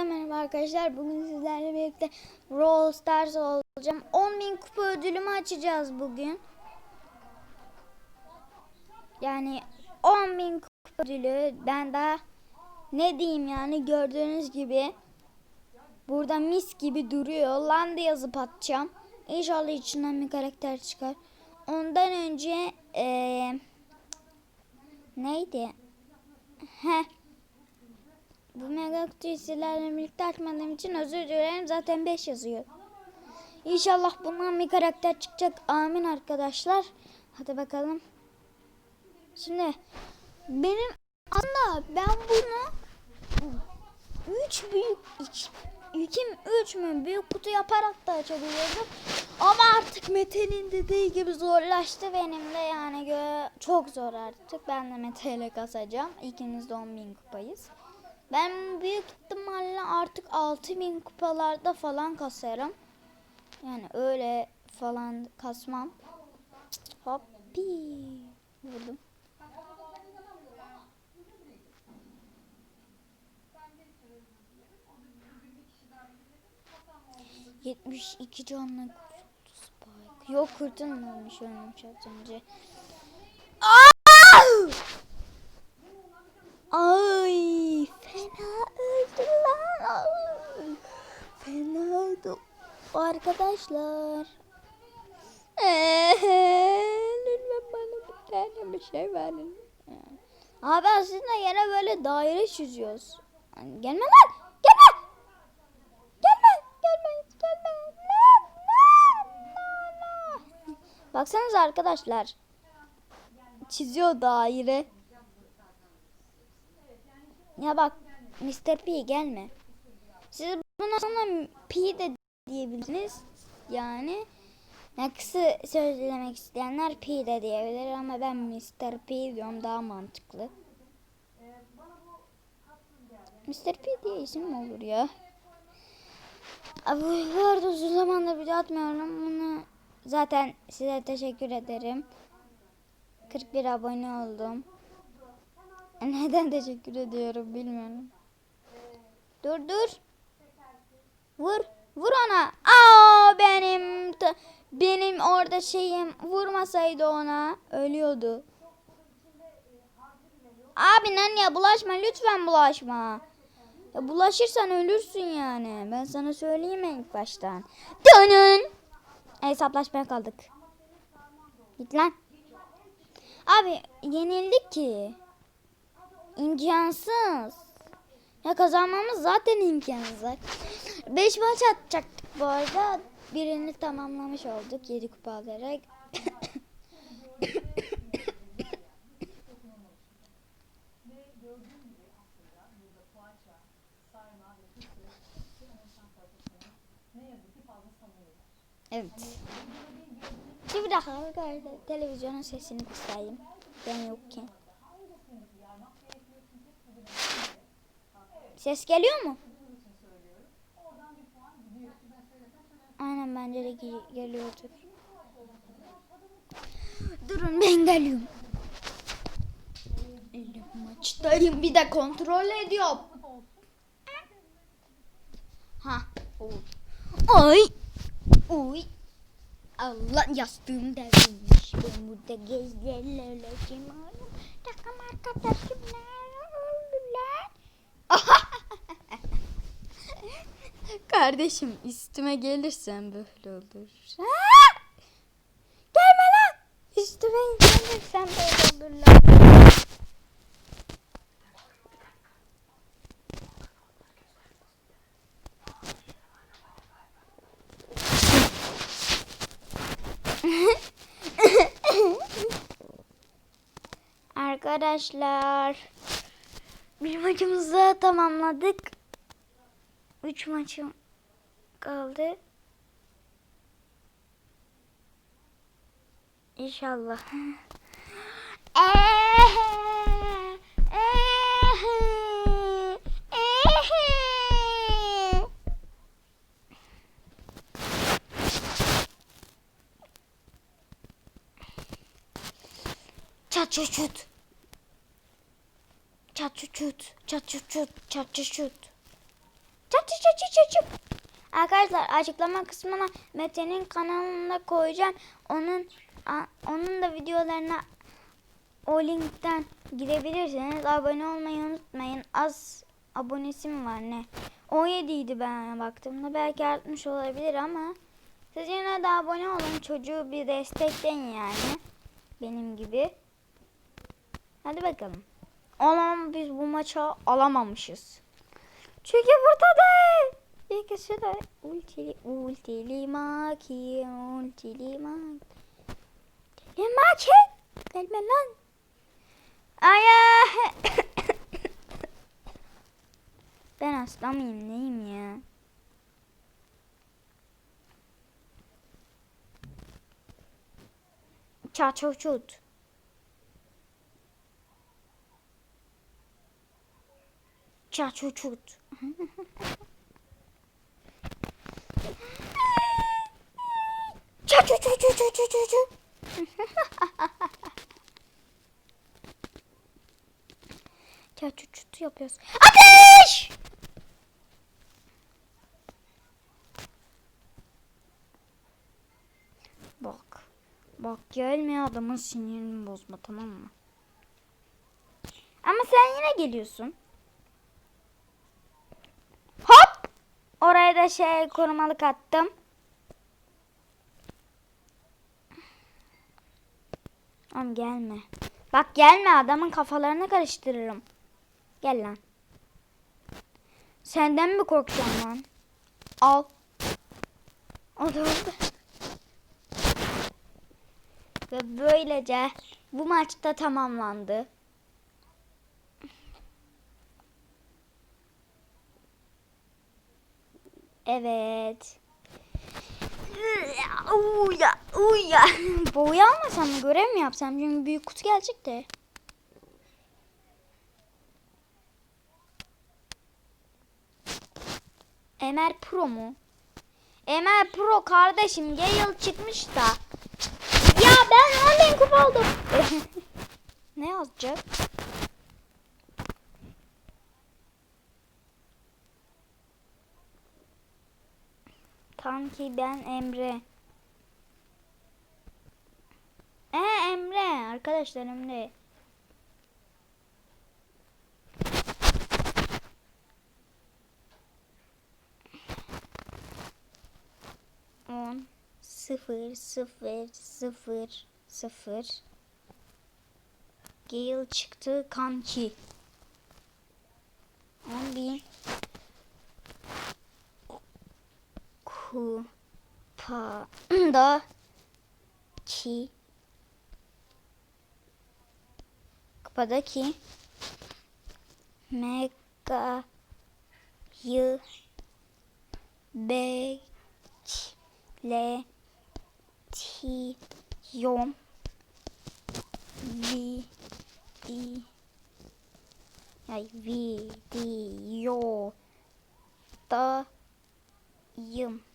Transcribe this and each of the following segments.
Herkese merhaba arkadaşlar. Bugün sizlerle birlikte Brawl Stars olacağım. 10.000 kupa ödülümü açacağız bugün. Yani 10.000 kupa ödülü. Ben daha ne diyeyim yani gördüğünüz gibi burada mis gibi duruyor. Lan da yazıp atacağım. İnşallah içinden bir karakter çıkar. Ondan önce eee neydi? Heh. Bu mega kutuyu sizlerle birlikte açmadığım için özür dilerim. Zaten 5 yazıyor. İnşallah bundan bir karakter çıkacak. Amin arkadaşlar. Hadi bakalım. Şimdi benim aslında ben bunu 3 büyük 2 3 mü büyük kutu yaparak da açabiliyordum. Ama artık Mete'nin dediği gibi zorlaştı benim de yani çok zor artık. Ben de Mete ile kasacağım. İkimiz de 10.000 kupayız. Ben büyük ihtimalle artık 6000 kupalarda falan kasarım. Yani öyle falan kasmam. Hoppi. Vurdum. Yetmiş iki canlı kurtuldu Spike. Yok kurtulmamış ölmüş az önce. Aa! Ay fena öldü lan. Ay, Fena öldü. Arkadaşlar. Lütfen bana bir tane bir şey verin. Abi aslında yine böyle daire çiziyoruz. Yani gelme lan. Gelme. Gelme. Gelme. Gelme. Lan, lan, lan, lan. Baksanıza arkadaşlar. Çiziyor daire. Ya bak Mr. P gelme. Siz buna sonra P de diyebilirsiniz. Yani ya kısa söylemek isteyenler P de diyebilir ama ben Mr. P diyorum daha mantıklı. Mr. P diye isim mi olur ya? Abi bu arada uzun zamandır video atmıyorum. Bunu zaten size teşekkür ederim. 41 abone oldum. Neden teşekkür ediyorum bilmiyorum. Dur dur. Vur. Vur ona. Aa benim benim orada şeyim vurmasaydı ona ölüyordu. Abi ya bulaşma lütfen bulaşma. Ya bulaşırsan ölürsün yani. Ben sana söyleyeyim ilk baştan. Dönün. Hesaplaşmaya kaldık. Git lan. Abi yenildik ki. İmkansız. Ya kazanmamız zaten imkansız. 5 maç atacaktık bu arada. Birini tamamlamış olduk 7 kupa alarak. evet. Şimdi bir dakika televizyonun sesini kısayım. Ben yokken. Ses geliyor mu? Aynen bence de ge- geliyordur. Durun ben geliyorum. Elim maçtayım bir de kontrol ediyorum. Ha. Ay. Uy. Allah yastığım devrilmiş. Ben burada gezlerle öleceğim. Takım arkadaşım nerede Kardeşim üstüme gelirsen böyle olur. Ha! Gelme lan. Üstüme gelirsen böyle olur lan. Arkadaşlar bir maçımızı tamamladık. Üç maçım kaldı. İnşallah. Çat çut çut. Çat çut çut. Çat çut çut. Çat çut çut. aç aç aç. Arkadaşlar açıklama kısmına Mete'nin kanalına koyacağım. Onun onun da videolarına o linkten girebilirsiniz. Abone olmayı unutmayın. Az abonesi mi var ne? 17 idi ben baktığımda. Belki artmış olabilir ama siz yine de abone olun. Çocuğu bir destekleyin yani. Benim gibi. Hadi bakalım. Ama biz bu maça alamamışız. Çünkü burada da ikisi de ultili ultili maki ultili maki ultili maki gelme lan. Aya. ben hasta mıyım neyim ya? Çaçoçut. Çaçoçut. Çaçoçoçoçoçoço. Çaçoçut yapıyoruz. Ateş! Bak. Bak gelme adamın sinirini bozma tamam mı? Ama sen yine geliyorsun. Hop! Oraya da şey korumalık attım. Oğlum gelme. Bak gelme adamın kafalarını karıştırırım. Gel lan. Senden mi korkacağım lan? Al. O da oldu. Ve böylece bu maçta tamamlandı. Evet. Uya, uya. Boya almasam mı görev mi yapsam? Çünkü büyük kutu gelecek de. Emer Pro mu? Emer Pro kardeşim Gale çıkmış da. Ya ben 10 bin kupa aldım. ne yazacak? Kanki ben Emre. Ee Emre arkadaşlar Emre. On sıfır sıfır sıfır sıfır. Gale çıktı kanki. On bin. Kupada ki kupadaki megayı bekletiyorum video da yım.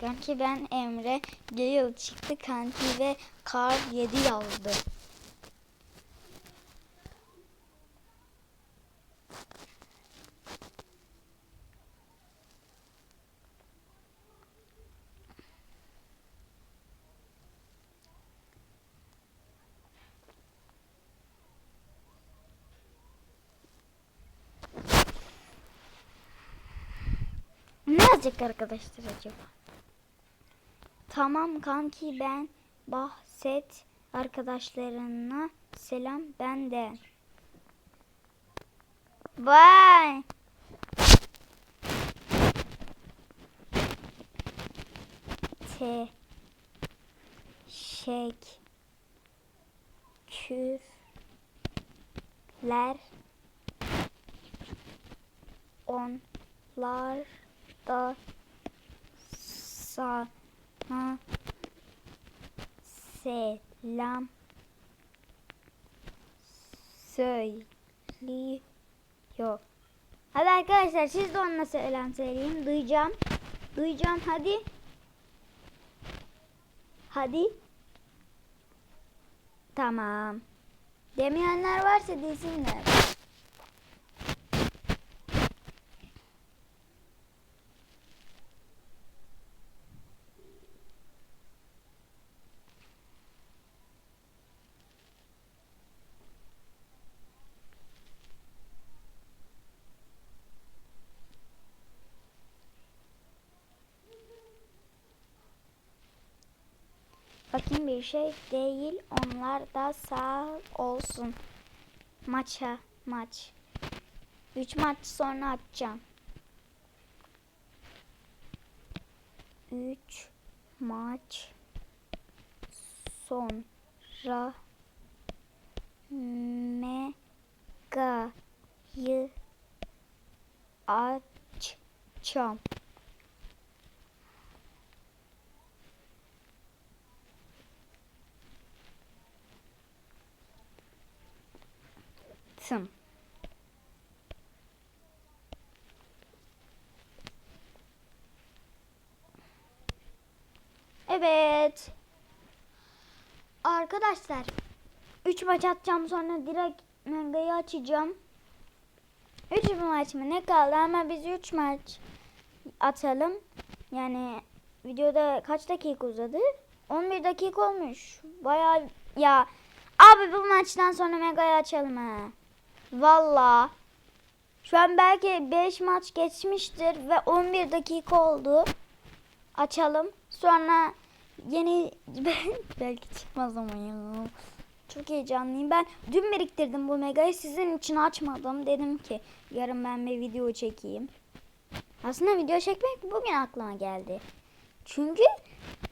Kanki ben Emre Gale çıktı kanki ve kar 7 yazdı. Ne yazacak arkadaşlar acaba? Tamam kanki ben bahset arkadaşlarına selam benden. Vay. Te şek kürler onlar da sana selam söylüyor. Hadi arkadaşlar siz de onunla selam söyleyin. Duyacağım. Duyacağım hadi. Hadi. Tamam. Demeyenler varsa desinler. Bir şey değil. Onlar da sağ olsun. Maça maç. 3 maç sonra atacağım. 3 maç sonra Mega'yı açacağım. Tım. Evet. Arkadaşlar 3 maç atacağım sonra direkt Mega'yı açacağım. 3 maç mı ne kaldı ama biz 3 maç atalım. Yani videoda kaç dakika uzadı? 11 dakika olmuş. Bayağı ya abi bu maçtan sonra Mega'yı açalım ha. Valla. Şu an belki 5 maç geçmiştir ve 11 dakika oldu. Açalım. Sonra yeni belki çıkmaz ama ya. Çok heyecanlıyım. Ben dün biriktirdim bu megayı sizin için açmadım. Dedim ki yarın ben bir video çekeyim. Aslında video çekmek bugün aklıma geldi. Çünkü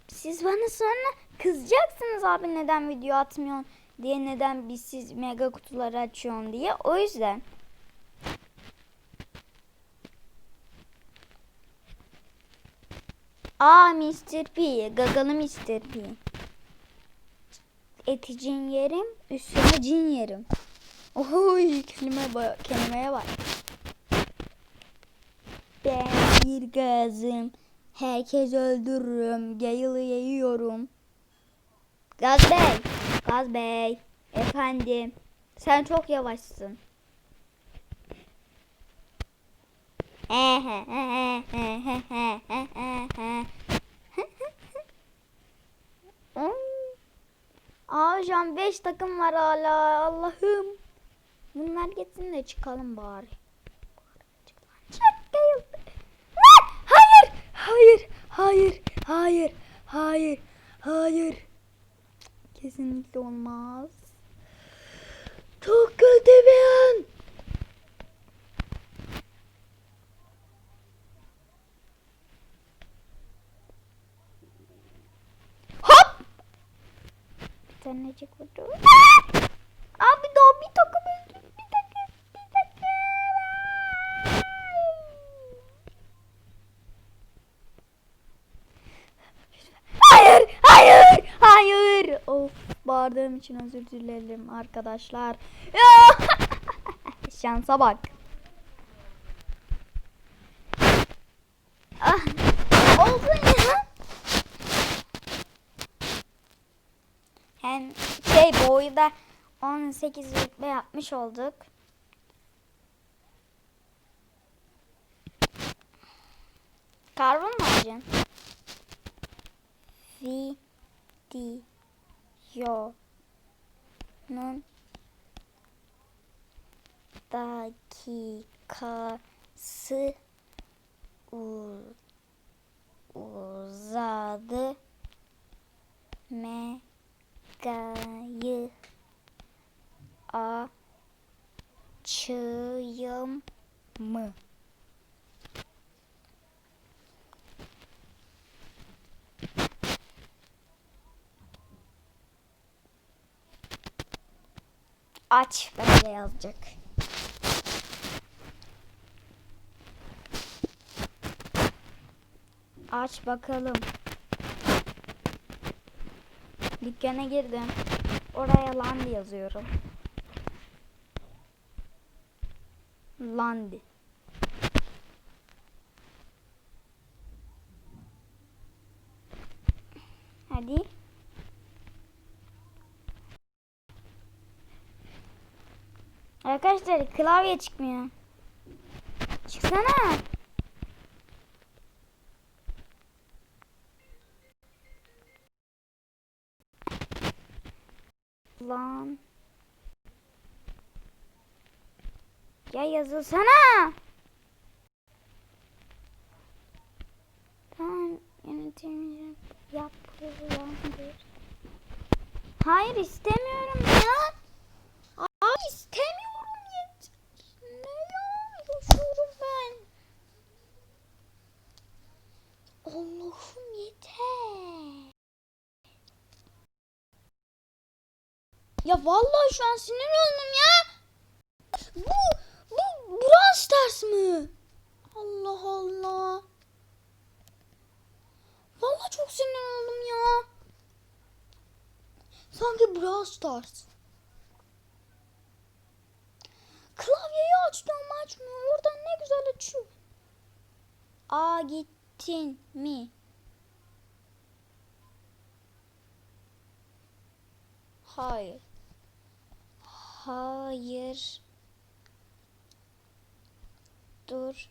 siz bana sonra kızacaksınız abi neden video atmıyorsun diye neden biz siz mega kutuları açıyorsun diye. O yüzden. Aa Mr. P. Gagalı Mr. P. Eti cin yerim, üstüne cin yerim. Oy kelime bak, kelimeye bak. Ben bir gazım. Herkes öldürürüm. Yayılı yiyorum. Gaz Bey. Gaz Bey. Efendim. Sen çok yavaşsın. An 5 takım var hala. Allah'ım. Bunlar gitsin de çıkalım bari. Hayır. Hayır. Hayır. Hayır. Hayır. Hayır. Kesinlikle olmaz. Çok kötü bir an. Hop! Bir tanecik vurdu. İçin özür dilerim arkadaşlar. Şansa bak. Ah, oldu ya. Hem şey boyu da 18 rütbe yapmış olduk. Karbon mu alacaksın? Videonun dakikası uzadı. Mega'yı açayım mı? Aç böyle yazacak. Aç bakalım. Dükkana girdim. Oraya Landi yazıyorum. Landi. Hadi. Arkadaşlar klavye çıkmıyor. Çıksana. Lan. Ya yazılsana. Tamam yönetim yapılandır. Hayır istemiyorum ya. Aa istemiyorum yet. Ne ya yaşıyorum ben. Allah'ım yeter. Ya vallahi şu an sinir oldum ya. Bu bu Brawl Stars mı? Allah Allah. Vallahi çok sinir oldum ya. Sanki Brawl Stars. Klavyeyi açıyorum açmıyor. Oradan ne güzel açıyor. Aa gittin mi? Hayır. Hayır. Dur.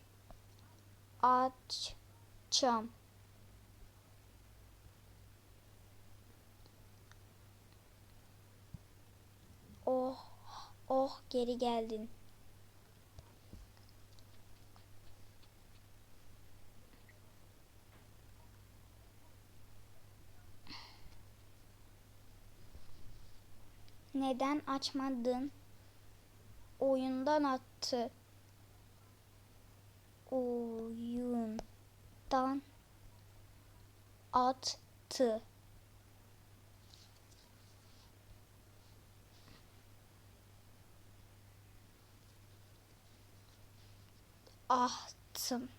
Açacağım. Oh, oh geri geldin. Neden açmadın? Oyundan attı. Oyundan attı. Attım.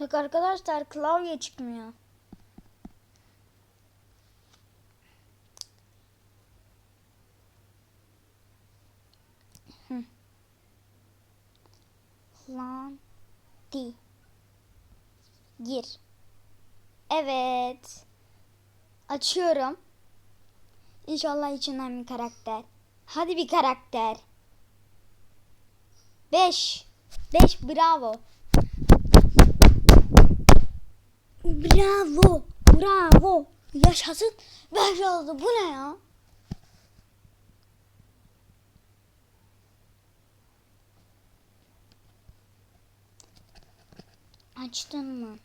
Bak arkadaşlar klavye çıkmıyor. Lan di. Gir. Evet. Açıyorum. İnşallah içinden bir karakter. Hadi bir karakter. 5. 5 bravo. Bravo. Bravo. Yaşasın. Beş oldu. Bu ne ya? Açtın mı?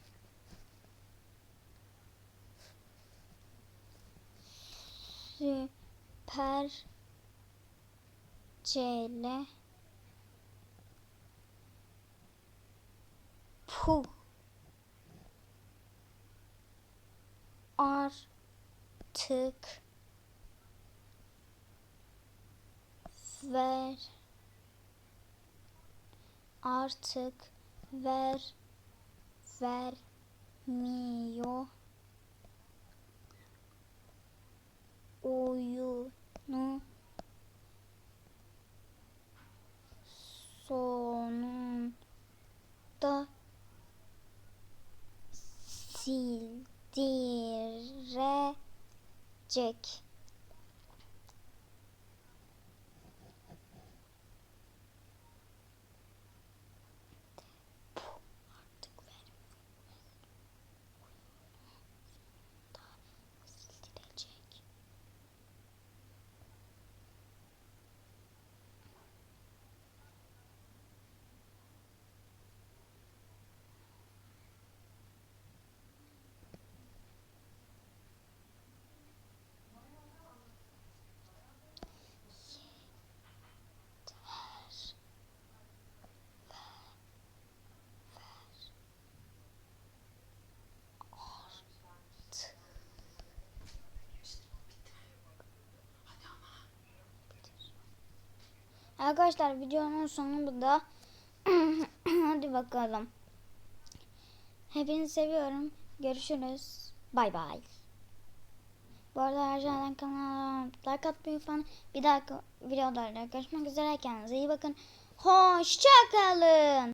Süper Cele Puh Artık ver artık ver vermiyor. Oyunu sonunda sildirecek. Artık vermiyor. Sildirecek. Arkadaşlar videonun sonu da. Hadi bakalım. Hepinizi seviyorum. Görüşürüz. Bay bay. Bu arada aşağıdan kanala like atmayı unutmayın. Bir dahaki videolarda görüşmek üzere. Kendinize iyi bakın. Hoşçakalın.